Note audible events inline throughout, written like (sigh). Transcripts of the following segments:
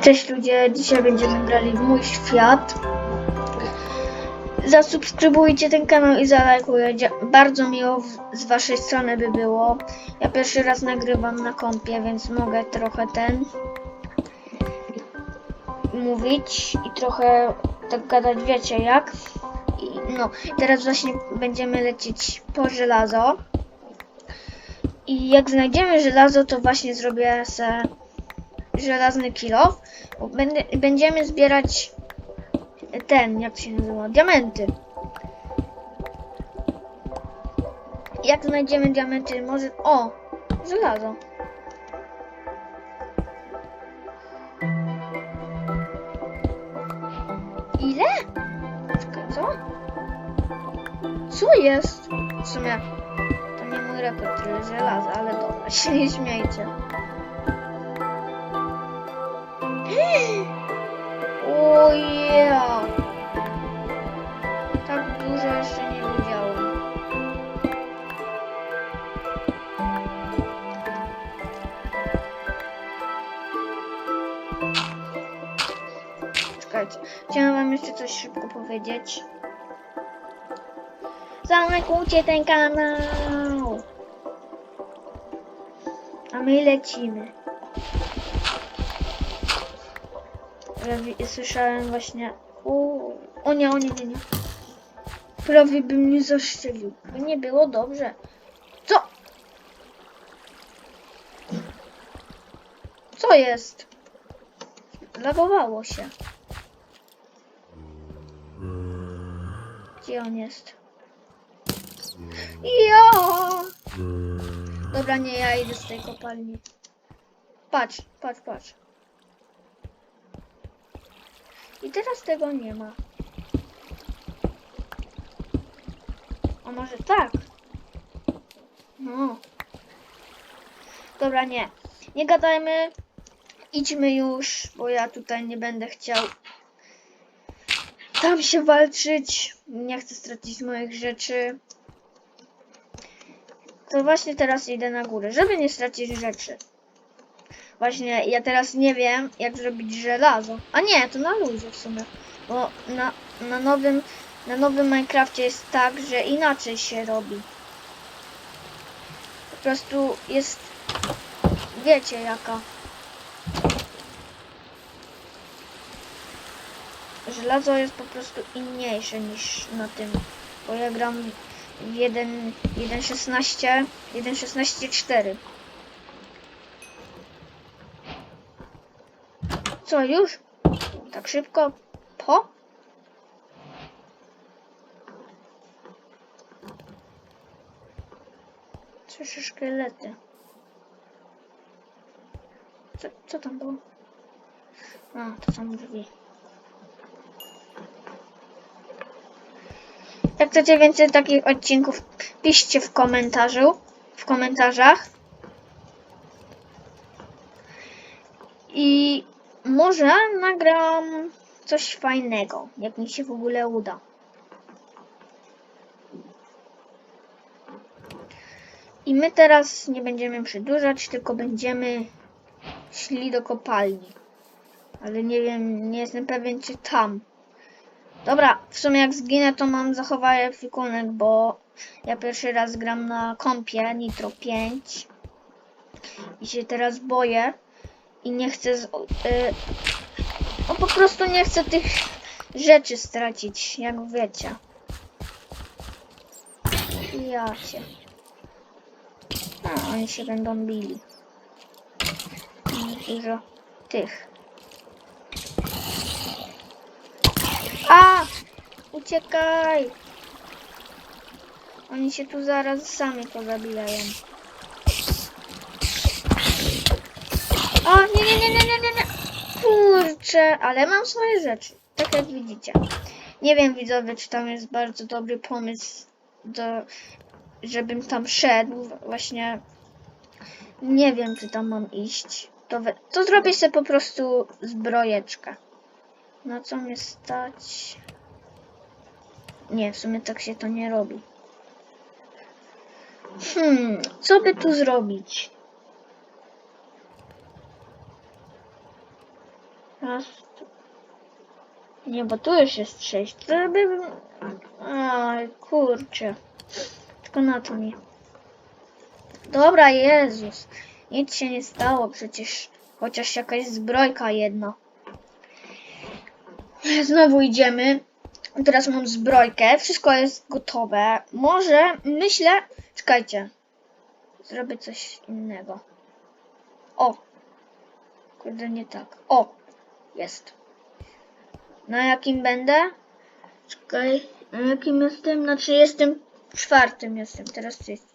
Cześć ludzie, dzisiaj będziemy grali w mój świat. Zasubskrybujcie ten kanał i zalajkujcie. Bardzo miło z waszej strony by było. Ja pierwszy raz nagrywam na kompie, więc mogę trochę ten mówić i trochę tak gadać, wiecie jak. I, no, teraz właśnie będziemy lecieć po żelazo. I jak znajdziemy żelazo, to właśnie zrobię se żelazny kilo. Będziemy zbierać ten, jak się nazywa, diamenty. Jak znajdziemy diamenty, może... O! Żelazo. Ile? Co? Co jest? W sumie to nie mój rekord, tyle żelaza, ale dobra, (laughs) się nie śmiejcie. Ja! Tak dużo jeszcze nie widziałem. Czekajcie, chciałem wam jeszcze coś szybko powiedzieć. Zamykujcie ten kanał! A my lecimy. Słyszałem właśnie. O, o nie, o nie, nie, nie. Prawie by mnie zaszczelił. By nie było dobrze. Co? Co jest? Lagowało się. Gdzie on jest? Ja! Dobra, nie, ja idę z tej kopalni. Patrz, patrz, patrz. I teraz tego nie ma. A może tak? No. Dobra, nie. Nie gadajmy. Idźmy już, bo ja tutaj nie będę chciał tam się walczyć. Nie chcę stracić moich rzeczy. To właśnie teraz idę na górę, żeby nie stracić rzeczy. Właśnie ja teraz nie wiem, jak zrobić żelazo. A nie, to na luzie w sumie. Bo na, na nowym na nowym Minecrafcie jest tak, że inaczej się robi. Po prostu jest wiecie jaka. Żelazo jest po prostu inniejsze niż na tym. Bo ja gram w 1 1.16 1.16.4 Co już? Tak szybko? Po? Słyszę szkielety. Co, co tam było? A, to są drzwi. Jak chcecie więcej takich odcinków, piszcie w komentarzu, w komentarzach. I może nagram coś fajnego, jak mi się w ogóle uda. I my teraz nie będziemy przedłużać, tylko będziemy szli do kopalni. Ale nie wiem, nie jestem pewien czy tam. Dobra, w sumie jak zginę to mam zachować fikunek, bo ja pierwszy raz gram na kompie Nitro 5 i się teraz boję i nie chcę z, y, no po prostu nie chcę tych rzeczy stracić, jak wiecie. Ja cię. A, oni się będą bili. Dużo tych. A! Uciekaj! Oni się tu zaraz sami pozabijają. O, nie, nie, nie, nie, nie, nie, nie. Kurczę, ale mam swoje rzeczy. Tak jak widzicie. Nie wiem, widzowie, czy tam jest bardzo dobry pomysł do, żebym tam szedł. Właśnie nie wiem, czy tam mam iść. To, we, to zrobię sobie po prostu zbrojeczkę. Na co mnie stać? Nie, w sumie tak się to nie robi. Hmm, co by tu zrobić? Nie, bo tu już jest sześć. To by... Aj, kurczę. Tylko na to mi. Dobra, Jezus. Nic się nie stało przecież. Chociaż jakaś zbrojka jedna. Znowu idziemy. Teraz mam zbrojkę. Wszystko jest gotowe. Może, myślę... Czekajcie. Zrobię coś innego. O! Kurde, nie tak. O! Jest. Na jakim będę? Czekaj. Na jakim jestem? Na 34 jestem. Teraz 30.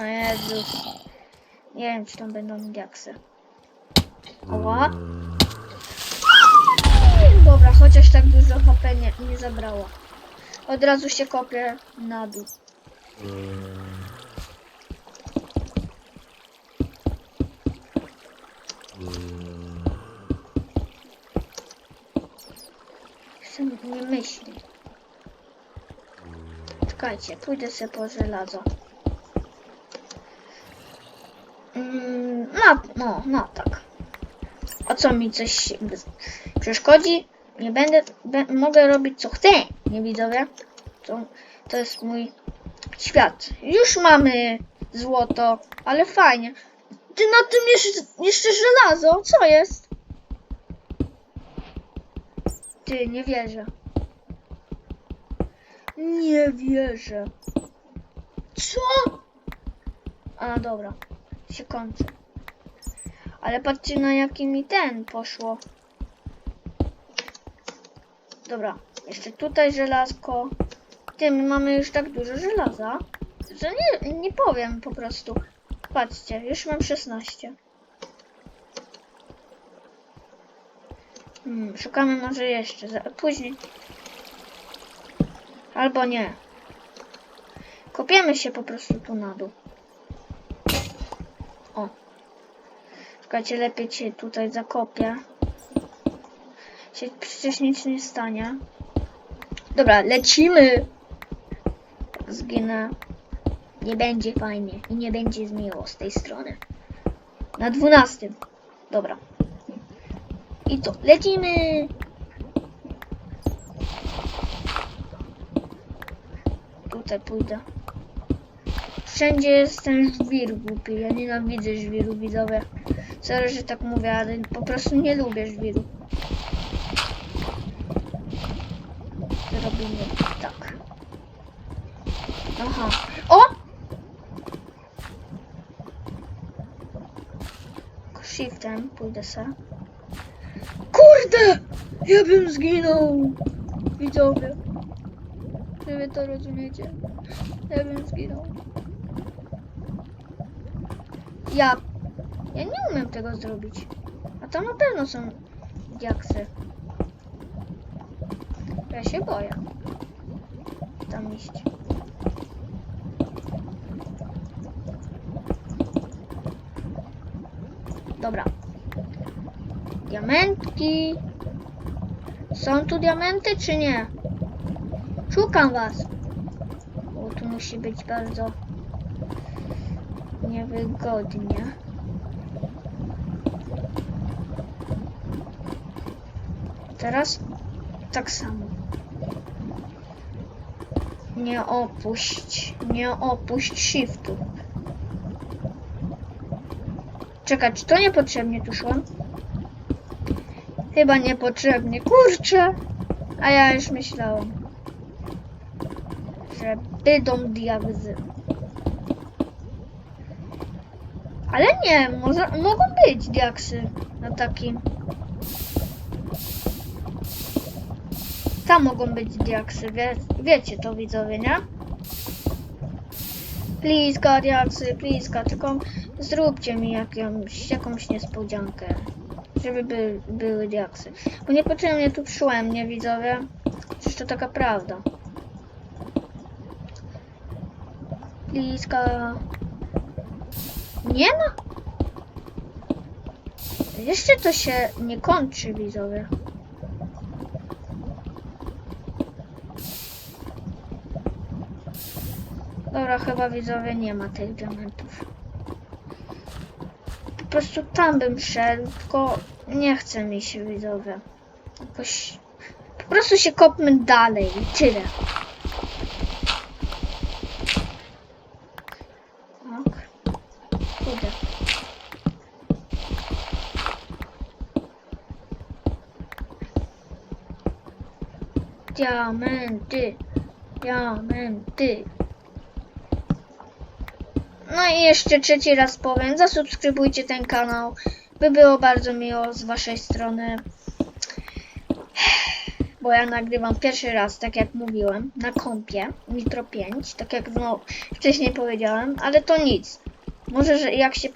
O Jezus. Nie wiem, czy tam będą diaksy. Oła. Dobra, chociaż tak dużo HP nie, nie zabrało. Od razu się kopię na dół. Chcę nie myśli. Czekajcie, pójdę sobie po żelazo. Mm, no, no, no, tak. A co mi coś przeszkodzi? Nie będę, be, mogę robić co chcę, nie widzowie? To, to jest mój świat. Już mamy złoto, ale fajnie. Ty na tym jeszcze, jeszcze żelazo, co jest? Ty, nie wierzę. Nie wierzę. Co? A, dobra. Się kończy. Ale patrzcie na jaki mi ten poszło. Dobra. Jeszcze tutaj żelazko. Tym mamy już tak dużo żelaza, że nie, nie powiem po prostu. Patrzcie, już mam 16. Hmm, szukamy może jeszcze. Później. Albo nie. Kopiemy się po prostu tu na dół. O. Czekajcie, lepiej cię tutaj zakopię. Się przecież nic nie stanie. Dobra, lecimy. Zginę. Nie będzie fajnie i nie będzie miło z tej strony. Na 12. Dobra. I to, lecimy! Tutaj pójdę. Wszędzie jest ten żwir głupi. Ja nienawidzę żwiru, widzowie. Sorry, że tak mówię, ale po prostu nie lubię żwiru. Robimy tak. Aha. O! Shiftem pójdę se. Kurde! Ja bym zginął! Widzowie. Czy wy to rozumiecie? Ja bym zginął. Ja. Ja nie umiem tego zrobić. A tam na pewno są diaksy. Ja się boję. Tam iść. Dobra. Diamentki. Są tu diamenty czy nie? Szukam was. O, tu musi być bardzo niewygodnie. Teraz tak samo. Nie opuść, nie opuść shiftu. Czekaj, czy to niepotrzebnie tu szłam? Chyba niepotrzebnie. Kurczę! A ja już myślałam, że będą. Ale nie, może, mogą być diaksy na takim. Tam mogą być diaksy, wie, wiecie to widzowie, nie? Pliska, diaksy, pliska, tylko zróbcie mi jakąś, jakąś niespodziankę, żeby by, były diaksy. Bo niepotrzebnie tu szłem, nie widzowie? Przecież to taka prawda. Pliska. Nie ma? Jeszcze to się nie kończy, widzowie. Dobra, chyba widzowie nie ma tych diamentów. prostu tam bym szedł, tylko nie chce mi się widzowie. Jakoś... Po prostu się kopmy dalej i tyle. Tak. Kurde. Diamenty. Diamenty. No i jeszcze trzeci raz powiem, zasubskrybujcie ten kanał, by było bardzo miło z waszej strony. Bo ja nagrywam pierwszy raz, tak jak mówiłem, na kompie Nitro 5, tak jak no, wcześniej powiedziałem, ale to nic. Może, że jak się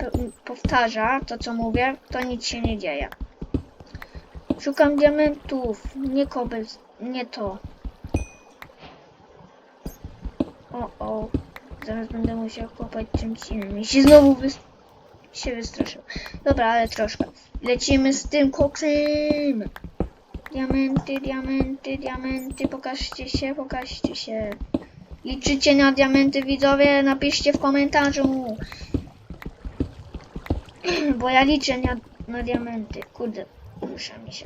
powtarza to, co mówię, to nic się nie dzieje. Szukam diamentów, nie kobel, nie to. O, o. Zaraz będę musiał kopać czymś innym. I się znowu wys się wystraszył. Dobra, ale troszkę. Lecimy z tym koksem. Diamenty, diamenty, diamenty. Pokażcie się, pokażcie się. Liczycie na diamenty, widzowie? Napiszcie w komentarzu. (clears throat) Bo ja liczę na, na diamenty. Kurde, rusza mi się.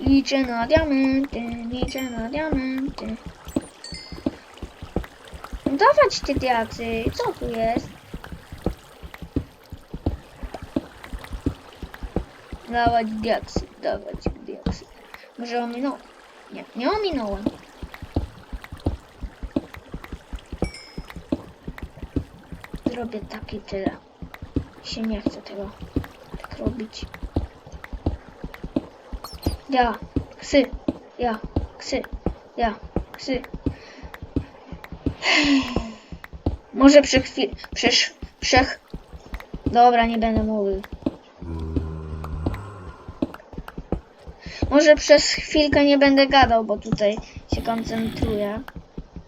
Liczę na diamenty, liczę na diamenty. Dawać te diaksy. Co tu jest? Dawać diaksy, dawać diaksy. Może ominąłem? Nie, nie ominąłem. Zrobię taki tyle. Się nie chcę tego tak robić. Ja, ksy, ja, ksy, ja, ksy. (sighs) Może przy chwili. Przesz. Przech. Dobra, nie będę mówił. Może przez chwilkę nie będę gadał, bo tutaj się koncentruję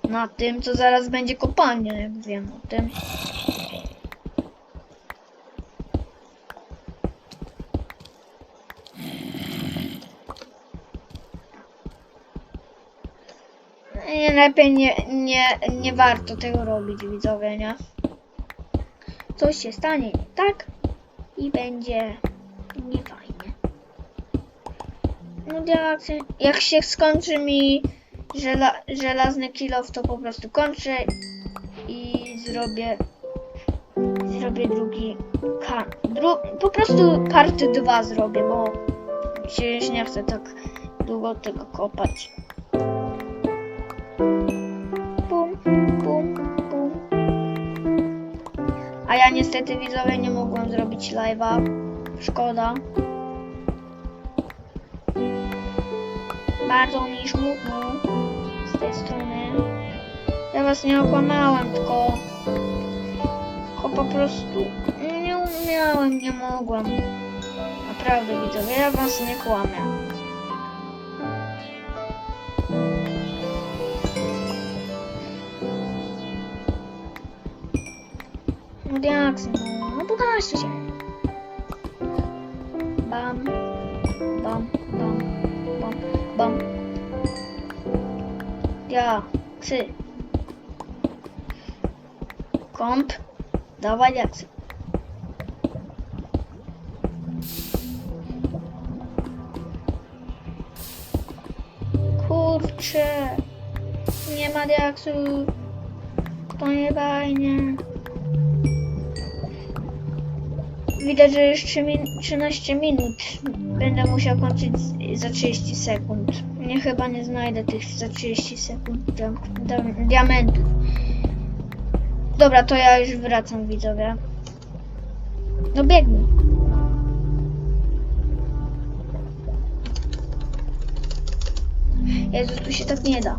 na tym, co zaraz będzie kopalnia, jak wiem o tym. Nie, lepiej nie, nie, nie warto tego robić, widzowie, nie? Coś się stanie nie tak i będzie niefajnie. No jak, jak się skończy mi żela, żelazny kilof, to po prostu kończę i zrobię zrobię drugi dru, po prostu karty 2 zrobię, bo się już nie chcę tak długo tego kopać. Niestety widzowie nie mogłem zrobić live'a. Szkoda. Bardzo mi smutno z tej strony. Ja was nie okłamałem, tylko, tylko po prostu nie umiałem, nie mogłem. Naprawdę widzowie, ja was nie kłamię. Jak no, no pokażcie się. Bam, bam, bam, bam, bam. Ja, psy. Komp, dawaj jaksy. Kurczę, nie ma diaksu. To nie fajnie. Widać, że już 3 min 13 minut. Będę musiał kończyć za 30 sekund. Nie chyba nie znajdę tych za 30 sekund dia dia- diamentów. Dobra, to ja już wracam widzowie. No biegnij. Jezu, tu się tak nie da.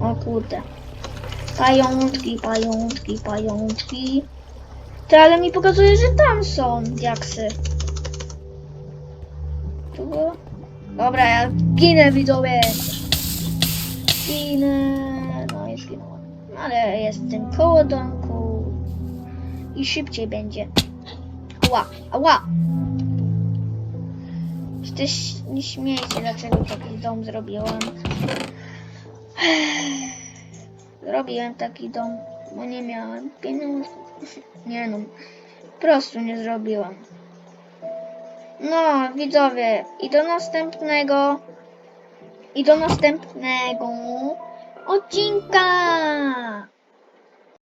O kurde. Pajączki, pajączki, pajączki. Ty, ale mi pokazuje, że tam są diaksy. Tu? Dobra, ja ginę, widzowie. Ginę. No i zginąłem. Ale jestem koło domku. I szybciej będzie. Ała, ała. Przecież nie śmiejcie, dlaczego taki dom zrobiłem. Zrobiłem taki dom. bo nie miałem pieniędzy. (laughs) Nie no, po prostu nie zrobiłam. No, widzowie, i do następnego, i do następnego odcinka!